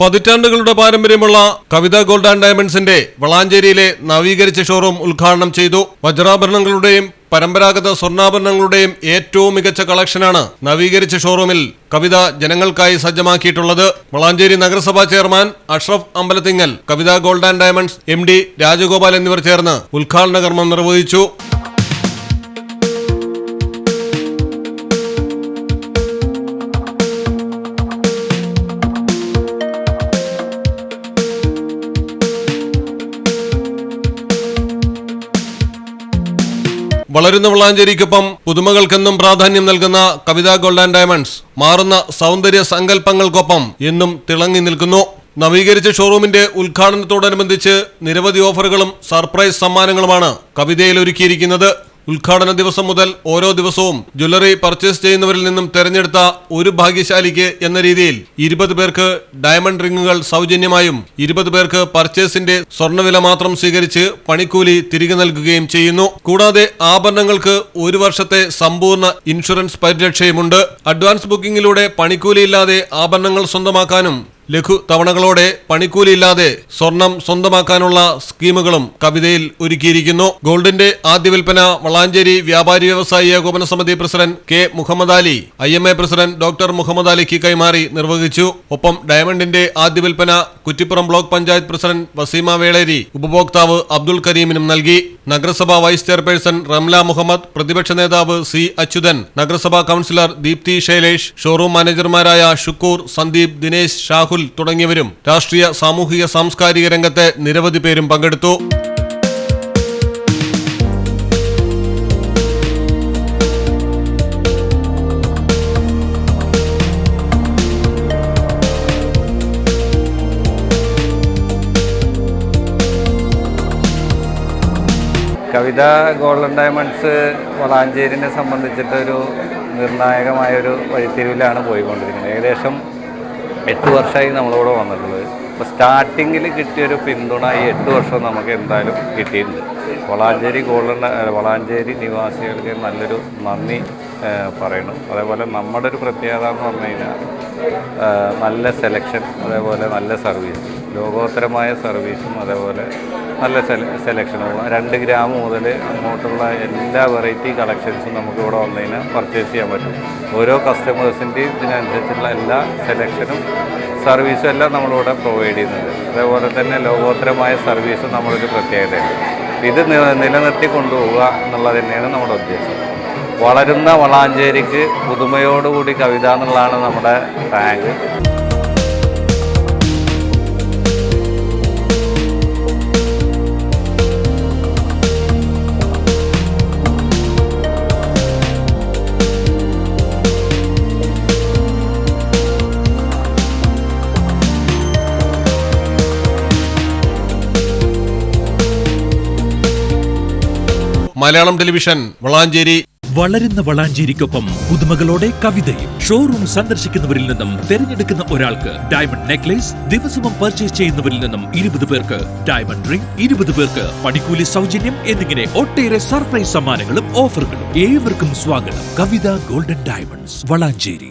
പതിറ്റാണ്ടുകളുടെ പാരമ്പര്യമുള്ള കവിത gold and ഡയമണ്ട്സിന്റെ വളാഞ്ചേരിയിലെ നവീകരിച്ച ഷോറൂം ഉദ്ഘാടനം ചെയ്തു. വജ്രാഭരണങ്ങളുടെയും പരമ്പരാഗത സ്വർണാഭരണങ്ങളുടെയും ഏറ്റവും മികച്ച കളക്ഷനാണ് നവീകരിച്ച ഷോറൂമിൽ കവിത ജനങ്ങൾക്കായി സജ്ജമാക്കിയിട്ടുള്ളത്. വളാഞ്ചേരി നഗരസഭാ chairman Ashraf Ambalathingal Kavitha gold and diamonds M Rajagopal എന്നിവർ ചേർന്ന് ഉദ്ഘാടന കർമ്മം നിർവഹിച്ചു. വളരുന്ന വളാഞ്ചേരിക്കൊപ്പം പുതുമകൾക്കെന്നും പ്രാധാന്യം നൽകുന്ന കവിതാ ഗോൾഡ് ആൻഡ് ഡയമണ്ട്സ് മാറുന്ന സൗന്ദര്യ സങ്കല്പങ്ങൾക്കൊപ്പം എന്നും തിളങ്ങി നിൽക്കുന്നു. നവീകരിച്ച ഷോറൂമിന്റെ ഉദ്ഘാടനത്തോടനുബന്ധിച്ച് നിരവധി ഓഫറുകളും സർപ്രൈസ് സമ്മാനങ്ങളുമാണ് കവിതയിൽ ഒരുക്കിയിരിക്കുന്നത്. ഉദ്ഘാടന ദിവസം മുതൽ ഓരോ ദിവസവും ജ്വല്ലറി പർച്ചേസ് ചെയ്യുന്നവരിൽ നിന്നും തെരഞ്ഞെടുത്ത ഒരു ഭാഗ്യശാലിക്ക് എന്ന രീതിയിൽ ഇരുപത് പേർക്ക് ഡയമണ്ട് റിങ്ങുകൾ സൗജന്യമായും ഇരുപത് പേർക്ക് പർച്ചേസിന്റെ സ്വർണവില മാത്രം സ്വീകരിച്ച് പണിക്കൂലി തിരികെ നൽകുകയും ചെയ്യുന്നു. കൂടാതെ ആഭരണങ്ങൾക്ക് ഒരു വർഷത്തെ സമ്പൂർണ ഇൻഷുറൻസ് പരിരക്ഷയുമുണ്ട്. അഡ്വാൻസ് ബുക്കിംഗിലൂടെ പണിക്കൂലിയില്ലാതെ ആഭരണങ്ങൾ സ്വന്തമാക്കാനും ലഘു തവണകളോടെ പണിക്കൂലിയില്ലാതെ സ്വർണം സ്വന്തമാക്കാനുള്ള സ്കീമുകളും കവിതയിൽ ഒരുക്കിയിരിക്കുന്നു. ഗോൾഡിന്റെ ആദ്യ വിൽപ്പന വളാഞ്ചേരി വ്യാപാരി വ്യവസായി ഏകോപന സമിതി president K Muhammad Ali I M A president doctor Muhammad അലിക്ക് കൈമാറി നിർവഹിച്ചു. ഒപ്പം ഡയമണ്ടിന്റെ ആദ്യ വിൽപ്പന കുറ്റിപ്പുറം ബ്ലോക്ക് പഞ്ചായത്ത് പ്രസിഡന്റ് വസീമ വേളേരി ഉപഭോക്താവ് അബ്ദുൾ കരീമിനും നൽകി. നഗരസഭാ വൈസ് ചെയർപേഴ്സൺ റംല മുഹമ്മദ് പ്രതിപക്ഷ നേതാവ് സി അച്യുതൻ നഗരസഭാ കൌൺസിലർ ദീപ്തി ശൈലേഷ് ഷോറൂം മാനേജർമാരായ ഷുക്കൂർ സന്ദീപ് ദിനേശ് ഷാഹുൽ തുടങ്ങിയവരും രാഷ്ട്രീയ സാമൂഹിക സാംസ്കാരിക രംഗത്തെ നിരവധി പേരും പങ്കെടുത്തു. കവിത ഗോൾഡൻ ഡയമണ്ട്സ് വളാഞ്ചേരിനെ സംബന്ധിച്ചിട്ടൊരു നിർണായകമായൊരു വഴിത്തിരിവിലാണ് പോയിക്കൊണ്ടിരിക്കുന്നത്. ഏകദേശം എട്ട് വർഷമായി നമ്മളിവിടെ വന്നിട്ടുള്ളത്. അപ്പോൾ സ്റ്റാർട്ടിങ്ങിൽ കിട്ടിയൊരു പിന്തുണ ഈ എട്ട് വർഷം നമുക്ക് എന്തായാലും കിട്ടിയിട്ടുണ്ട്. വളാഞ്ചേരി ഗോൾഡൻ വളാഞ്ചേരി നിവാസികൾക്ക് നല്ലൊരു നന്ദി പറയണം. അതേപോലെ നമ്മുടെ ഒരു പ്രത്യേകത എന്ന് പറഞ്ഞു കഴിഞ്ഞാൽ നല്ല സെലക്ഷൻ അതേപോലെ നല്ല സർവീസ് ലോകോത്തരമായ സർവീസും അതേപോലെ നല്ല സെല സെലക്ഷനും രണ്ട് ഗ്രാം മുതൽ അങ്ങോട്ടുള്ള എല്ലാ വെറൈറ്റി കളക്ഷൻസും നമുക്ക് ഇവിടെ വന്നു കഴിഞ്ഞാൽ പർച്ചേസ് ചെയ്യാൻ പറ്റും. ഓരോ കസ്റ്റമേഴ്സിന്റെയും ഇതിനനുസരിച്ചുള്ള എല്ലാ സെലക്ഷനും സർവീസും എല്ലാം നമ്മളിവിടെ പ്രൊവൈഡ് ചെയ്യുന്നുണ്ട് അതേപോലെ തന്നെ ലോകോത്തരമായ സർവീസ് നമ്മളൊരു പ്രത്യേകതയാണ്. ഇത് നിലനിർത്തി കൊണ്ടുപോവുക എന്നുള്ളത് തന്നെയാണ് നമ്മുടെ ഉദ്ദേശം. വളരുന്ന വളാഞ്ചേരിക്ക് പുതുമയോടുകൂടി കവിത എന്നുള്ളതാണ് നമ്മുടെ ടാങ്ക്. മലയാളം ടെലിവിഷൻ വളാഞ്ചേരി. വളരുന്ന വളാഞ്ചേരിക്കൊപ്പം പുതുമകളോടെ കവിതയും ഷോറൂം സന്ദർശിക്കുന്നവരിൽ നിന്നും തിരഞ്ഞെടുക്കുന്ന ഒരാൾക്ക് ഡയമണ്ട് നെക്ലേസ് ദിവസവും പർച്ചേസ് ചെയ്യുന്നവരിൽ നിന്നും ഇരുപത് പേർക്ക് ഡയമണ്ട് റിംഗ് ഇരുപത് പേർക്ക് പണിക്കൂലി സൗജന്യം എന്നിങ്ങനെ ഒട്ടേറെ സർപ്രൈസ് സമ്മാനങ്ങളും ഓഫറുകളും ഏവർക്കും സ്വാഗതം. Kavitha golden diamonds Valanchery.